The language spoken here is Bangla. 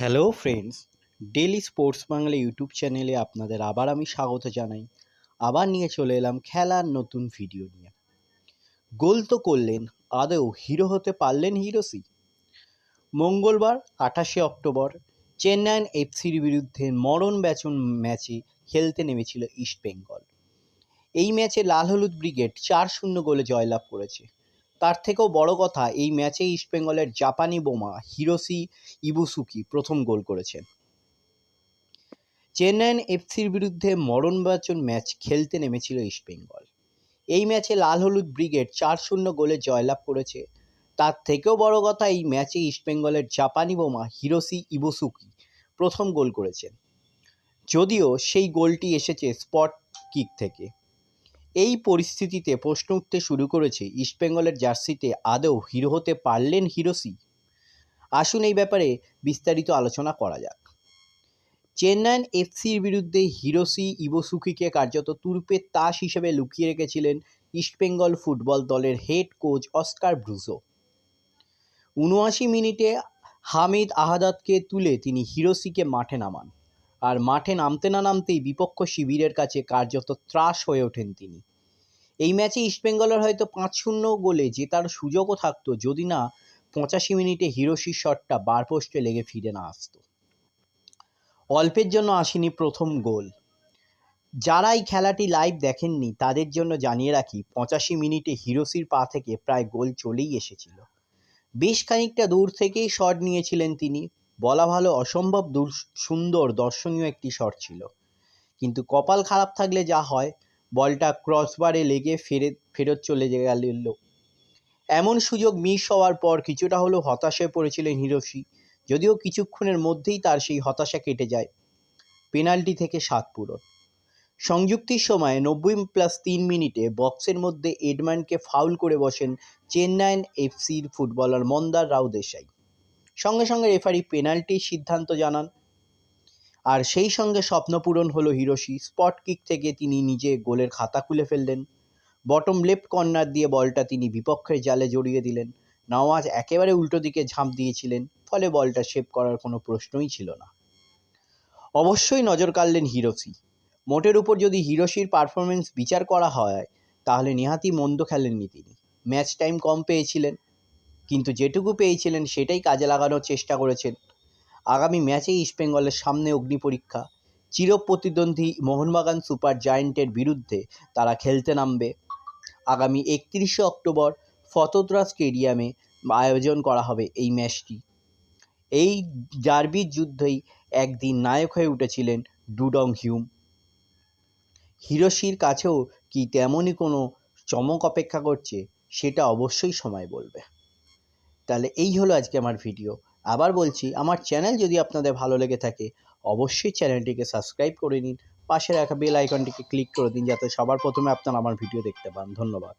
Hello friends daily sports Bangla YouTube চ্যানেলে আপনাদের আবার আমি স্বাগত জানাই। আবার নিয়ে চলে এলাম খেলার নতুন ভিডিও নিয়ে। গোল তো করলেন, আদৌ হিরো হতে পারলেন হিরোসি মঙ্গলবার আঠাশে অক্টোবর চেন্নাইন এফসির বিরুদ্ধে মরণ ব্যাচন ম্যাচে খেলতে নেমেছিল ইস্টবেঙ্গল এই ম্যাচে লাল হলুদ ব্রিগেড চার শূন্য গোলে জয়লাভ করেছে। তার থেকেও বড় কথা, এই ম্যাচে ইস্টবেঙ্গলের জাপানি বোমা হিরোসি ইবুসুকি প্রথম গোল করেছেন। চেন্নাইন এফসির বিরুদ্ধে মরণবাচন ম্যাচ খেলতে নেমেছিল ইস্টবেঙ্গল এই ম্যাচে লাল হলুদ ব্রিগেড চার শূন্য গোলে জয়লাভ করেছে। তার থেকেও বড় কথা, এই ম্যাচে ইস্টবেঙ্গলের জাপানি বোমা হিরোসি ইবুসুকি প্রথম গোল করেছেন। যদিও সেই গোলটি এসেছে স্পট কিক থেকে। এই পরিস্থিতিতে প্রশ্ন উঠতে শুরু করেছে ইস্টবেঙ্গলের জার্সিতে আদৌ হিরো হতে পারলেন হিরোসি? আসুন এই ব্যাপারে বিস্তারিত আলোচনা করা যাক। চেন্নাইন এফসির বিরুদ্ধে হিরোসি ইবোসুকিকে কার্যত তুরপের তাস হিসেবে লুকিয়ে রেখেছিলেন ইস্টবেঙ্গল ফুটবল দলের হেড কোচ অস্কার ব্রুজো উনআশি মিনিটে হামিদ আহাদাতকে তুলে তিনি হিরোসিকে মাঠে নামান। আর মাঠে নামতে না নামতেই বিপক্ষ শিবিরের কাছে কার্যত ত্রাস হয়ে ওঠেন তিনি। এই ম্যাচে ইস্টবেঙ্গলের হয়তো পাঁচ শূন্য গোলে জেতার সুযোগও থাকতো, যদি না পঁচাশি মিনিটে হিরোসির শটটা বার পোস্টে লেগে ফিরে না আসতো। অল্পের জন্য আসেনি প্রথম গোল। যারা এই খেলাটি লাইভ দেখেননি, তাদের জন্য জানিয়ে রাখি, পঁচাশি মিনিটে হিরোসির পা থেকে প্রায় গোল চলেই এসেছিল। বেশ খানিকটা দূর থেকেই শট নিয়েছিলেন তিনি বলা ভালো অসম্ভব দূর সুন্দর দর্শনীয় একটি শট ছিল। কিন্তু কপাল খারাপ থাকলে যা হয়, বলটা ক্রসবারে লেগে ফেরে, ফেরত চলে গেল। এমন সুযোগ মিস হওয়ার পর কিছুটা হলেও হতাশায় পড়েছিলেন হিরোসি যদিও কিছুক্ষণের মধ্যেই তার সেই হতাশা কেটে যায়। পেনাল্টি থেকে সাত পূরণ। সংযুক্তির সময় নব্বই প্লাস তিন মিনিটে বক্সের মধ্যে এডম্যানকে ফাউল করে বসেন চেন্নাইন এফসির ফুটবলার মন্দার রাও দেশাই সঙ্গে সঙ্গে রেফারি পেনাল্টির সিদ্ধান্ত জানান। আর সেই সঙ্গে স্বপ্নপূরণ হলো হিরোশি। স্পট কিক থেকে তিনি নিজে গোলের খাতা খুলে ফেললেন। বটম লেফট কর্নার দিয়ে বলটা তিনি বিপক্ষের জালে জড়িয়ে দিলেন। নওয়াজ একেবারে উল্টো দিকে ঝাঁপ দিয়েছিলেন, ফলে বলটা সেভ করার কোনো প্রশ্নই ছিল না। অবশ্যই নজর কাড়লেন হিরোশি। মোটের উপর যদি হিরোশির পারফরমেন্স বিচার করা হয়, তাহলে নেহাতি মন্দ খেলেননি তিনি। ম্যাচ টাইম কম পেয়েছিলেন। কিন্তু যেটুকু পেয়েছিলেন সেটাই কাজে লাগানোর চেষ্টা করেছেন। আগামী ম্যাচে ইস্টবেঙ্গলের সামনে অগ্নি পরীক্ষা। চিরপ্রতিদ্বন্দ্বী মোহনবাগান সুপার জায়েন্টের বিরুদ্ধে তারা খেলতে নামবে। আগামী একত্রিশে অক্টোবর ফতোদ্রা স্টেডিয়ামে আয়োজন করা হবে এই ম্যাচটি। এই ডার্বির যুদ্ধেই একদিন নায়ক হয়ে উঠেছিলেন ডুডং হিউম। হিরোশির কাছেও কি তেমনই কোনো চমক অপেক্ষা করছে, সেটা অবশ্যই সময় বলবে। তাহলে এই হলো আজকে আমার ভিডিও আবার বলছি, আমার চ্যানেল যদি আপনাদের ভালো লেগে থাকে, অবশ্যই চ্যানেলটিকে সাবস্ক্রাইব করে নিন। পাশে রাখা বেল আইকনটিকে ক্লিক করে দিন, যাতে সবার প্রথমে আপনারা আমার ভিডিও দেখতে পান। ধন্যবাদ।